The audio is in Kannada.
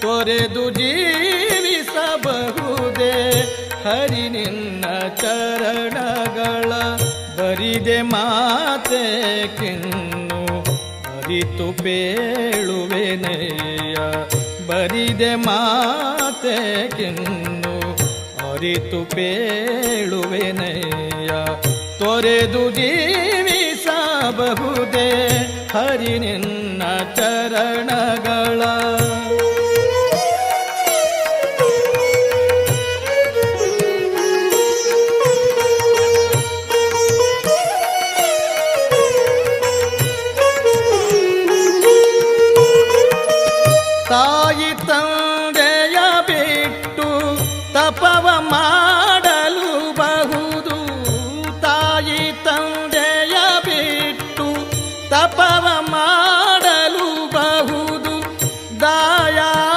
ತೊರೆದು ಜೀವಿಸಬಹುದೇ? ಹರಿ ನಿನ್ನ ಚರಣಗಳ ಬರಿದೆ ಮಾತೆ ಕಿನ್ನು. ಅರಿತು ಪೇಳುವೆನೆಯ ಬರಿದೆ ಮಾತೆ ಕಿನ್ನು. ಅರಿತು ಪೇಳುವೆನೆಯ ತೊರೆದು ಜೀವಿಸಬಹುದೇ? ಹರಿ ನಿನ್ನ ಚರಣಗಳ ತಾಯಿ ತಂದೆಯ ಬಿಟ್ಟು ತಪವ ಮಾಡಲು ಬಹುದು. ತಾಯಿ ತಂದೆಯ ಬಿಟ್ಟು ತಪವ ಮಾಡಿ